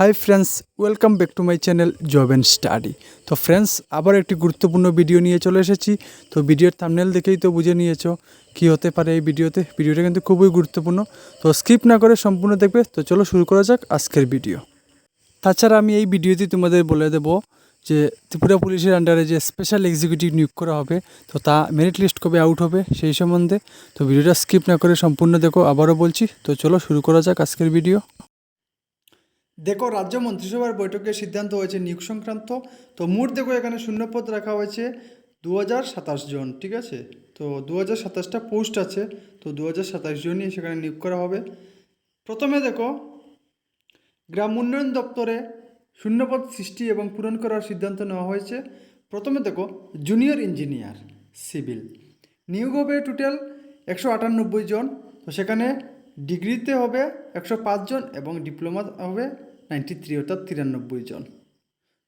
Hi friends welcome back to my channel job and study তো friends আবার একটি গুরুত্বপূর্ণ ভিডিও নিয়ে চলে এসেছি। তো ভিডিওর থামনেল দেখেই তো বুঝে নিয়েছো কি হতে পারে এই ভিডিওতে ভিডিওটা কিন্তু খুবই গুরুত্বপূর্ণ। তো স্কিপ না করে সম্পূর্ণ দেখবে। তো চলো শুরু করা যাক আজকের ভিডিও তাছাড়া আমি এই ভিডিওতে তোমাদের বলে দেবো যে, ত্রিপুরা পুলিশের আন্ডারে যে স্পেশাল এক্সিকিউটিভ নিয়োগ করা হবে, তো তা মেরিট লিস্ট কবে আউট হবে সেই সম্বন্ধে। তো ভিডিওটা স্কিপ না করে সম্পূর্ণ দেখো। আবারও বলছি, তো চলো শুরু করা যাক আজকের ভিডিও দেখো, রাজ্য মন্ত্রিসভার বৈঠকে সিদ্ধান্ত হয়েছে নিয়োগ সংক্রান্ত। তো মোট দেখো, এখানে শূন্যপদ রাখা হয়েছে দু হাজার সাতাশ জন, ঠিক আছে? তো দু হাজার সাতাশটা পোস্ট আছে, তো দু হাজার সাতাশ জনই সেখানে নিয়োগ করা হবে। প্রথমে দেখো, গ্রাম উন্নয়ন দপ্তরে শূন্যপদ সৃষ্টি এবং পূরণ করার সিদ্ধান্ত নেওয়া হয়েছে। প্রথমে দেখো, জুনিয়র ইঞ্জিনিয়ার, সিভিল। নিয়োগ হবে টোটাল একশো আটানব্বই জন, তো সেখানে ডিগ্রিতে হবে একশো পাঁচ জন এবং ডিপ্লোমা হবে নাইনটি থ্রি অর্থাৎ তিরানব্বই জন।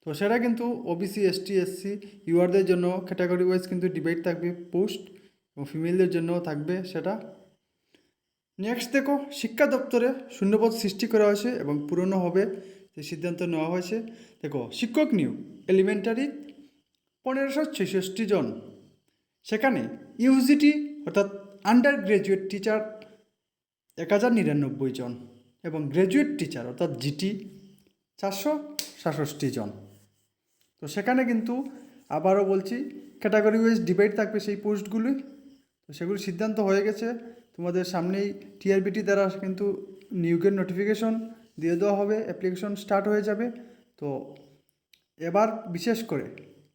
তো সেটা কিন্তু ওবিসি এসটি এসসি ইউআরদের জন্য ক্যাটাগরি ওয়াইজ কিন্তু ডিভাইড থাকবে পোস্ট এবং ফিমেলদের জন্য থাকবে সেটা। নেক্সট দেখো, শিক্ষা দপ্তরে শূন্যপদ সৃষ্টি করা হয়েছে এবং পূরণও হবে, যে সিদ্ধান্ত নেওয়া হয়েছে। দেখো, শিক্ষক নিয়োগ এলিমেন্টারি পনেরোশো ছেষট্টি জন। সেখানে ইউজিটি অর্থাৎ আন্ডার গ্র্যাজুয়েট টিচার এক হাজার নিরানব্বই জন। এবং গ্র্যাজুয়েট টিচার অর্থাৎ জিটি চারশো সাতষট্টি জন। তো সেখানে কিন্তু আবারও বলছি ক্যাটাগরি ওয়াইজ ডিভাইড থাকবে সেই পোস্টগুলি তো সেগুলি সিদ্ধান্ত হয়ে গেছে। তোমাদের সামনেই টিআরবিটি দ্বারা কিন্তু নিয়োগের নোটিফিকেশন দিয়ে দেওয়া হবে অ্যাপ্লিকেশন স্টার্ট হয়ে যাবে। তো এবার বিশেষ করে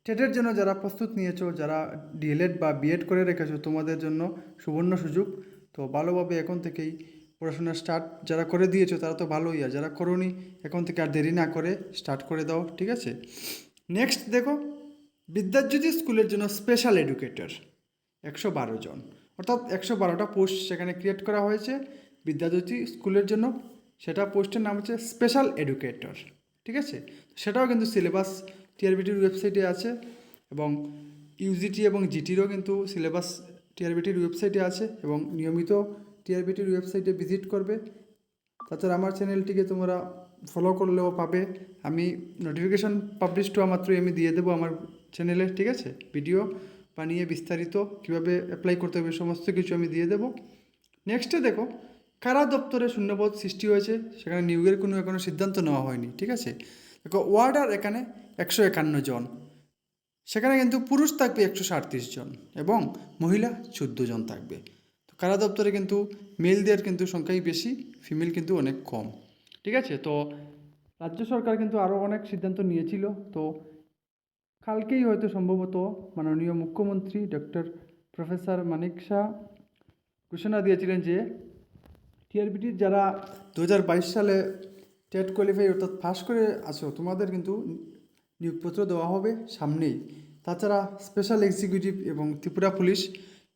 টেটের জন্য যারা প্রস্তুত নিয়েছো, যারা ডিএলএড বা বিএড করে রেখেছো, তোমাদের জন্য সুবর্ণ সুযোগ। তো ভালোভাবে এখন থেকেই পড়াশোনা স্টার্ট যারা করে দিয়েছ তারা তো ভালোই, আর যারা করোনি এখন থেকে আর দেরি না করে স্টার্ট করে দাও, ঠিক আছে? নেক্সট দেখো, বিদ্যাজ্যোতি স্কুলের জন্য স্পেশাল এডুকেটর একশো বারো জন। অর্থাৎ একশো বারোটা পোস্ট সেখানে ক্রিয়েট করা হয়েছে। বিদ্যাজ্যোতি স্কুলের জন্য সেটা পোস্টের নাম হচ্ছে স্পেশাল এডুকেটর ঠিক আছে? সেটাও কিন্তু সিলেবাস টিআরবিটির ওয়েবসাইটে আছে এবং ইউজিটি এবং জিটিরও কিন্তু সিলেবাস টিআরবিটির ওয়েবসাইটে আছে এবং নিয়মিত টিআরবিটির ওয়েবসাইটে ভিজিট করবে। তাছাড়া আমার চ্যানেলটিকে তোমরা ফলো করলেও পাবে। আমি নোটিফিকেশন পাবলিশ হওয়া মাত্রই আমি দিয়ে দেবো আমার চ্যানেলে ঠিক আছে? ভিডিও বানিয়ে বিস্তারিত, কীভাবে অ্যাপ্লাই করতে হবে, সমস্ত কিছু আমি দিয়ে দেবো। নেক্সটে দেখো, কারা দপ্তরে শূন্যপদ সৃষ্টি হয়েছে, সেখানে নিয়োগের কোনো এখনও সিদ্ধান্ত নেওয়া হয়নি, ঠিক আছে? দেখো ওয়ার্ডার এখানে একশো একান্ন জন। সেখানে কিন্তু পুরুষ থাকবে একশো সাঁত্রিশ জন এবং মহিলা চোদ্দ জন থাকবে। কারা দপ্তরে কিন্তু মেলদের কিন্তু সংখ্যাই বেশি, ফিমেল কিন্তু অনেক কম। ঠিক আছে? তো রাজ্য সরকার কিন্তু আরও অনেক সিদ্ধান্ত নিয়েছিল। তো কালকেই হয়তো সম্ভবত মাননীয় মুখ্যমন্ত্রী ডক্টর প্রফেসর মানিক শাহ ঘোষণা দিয়েছিলেন যে টিআরবিটির যারা দু হাজার বাইশ সালে টেট কোয়ালিফাই অর্থাৎ পাস করে আছো, তোমাদের কিন্তু নিয়োগপত্র দেওয়া হবে সামনেই। তাছাড়া স্পেশাল এক্সিকিউটিভ এবং ত্রিপুরা পুলিশ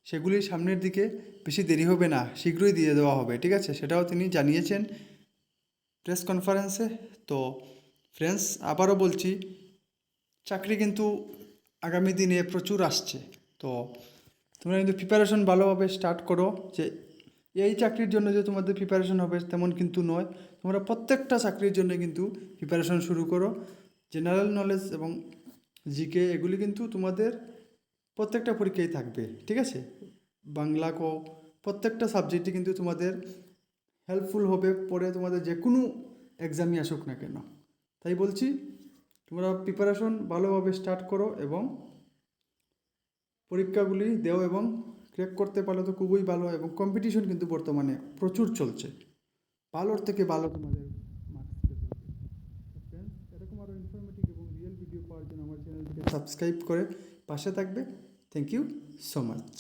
সেগুলি সামনের দিকে বেশি দেরি হবে না, শীঘ্রই দিয়ে দেওয়া হবে, ঠিক আছে? সেটাও তিনি জানিয়েছেন প্রেস কনফারেন্সে। তো ফ্রেন্ডস, আবারও বলছি, চাকরি কিন্তু আগামী দিনে প্রচুর আসছে। তো তোমরা কিন্তু প্রিপারেশন ভালোভাবে স্টার্ট করো যে এই চাকরির জন্য যে তোমাদের প্রিপারেশন হবে তেমন কিন্তু নয়। তোমরা প্রত্যেকটা চাকরির জন্য কিন্তু প্রিপারেশন শুরু করো। জেনারেল নলেজ এবং জিকে এগুলি কিন্তু তোমাদের প্রত্যেকটা পরীক্ষায় থাকবে, ঠিক আছে? বাংলা কো, প্রত্যেকটা সাবজেক্টই কিন্তু তোমাদের হেল্পফুল হবে, পরে তোমাদের যে কোনো এক্সামই আসুক না কেন। তাই বলছি, তোমরা প্রিপারেশন ভালোভাবে স্টার্ট করো এবং পরীক্ষাগুলি দেও এবং ক্র্যাক করতে পারলে তো খুবই ভালো এবং কম্পিটিশন কিন্তু বর্তমানে প্রচুর চলছে। ভালোর থেকে ভালো তোমাদের এরকম আরও ইনফরমেটিভ এবং রিয়েল ভিডিও পাওয়ার জন্য আমার চ্যানেলটিকে সাবস্ক্রাইব করে পাশে থাকবে। Thank you so much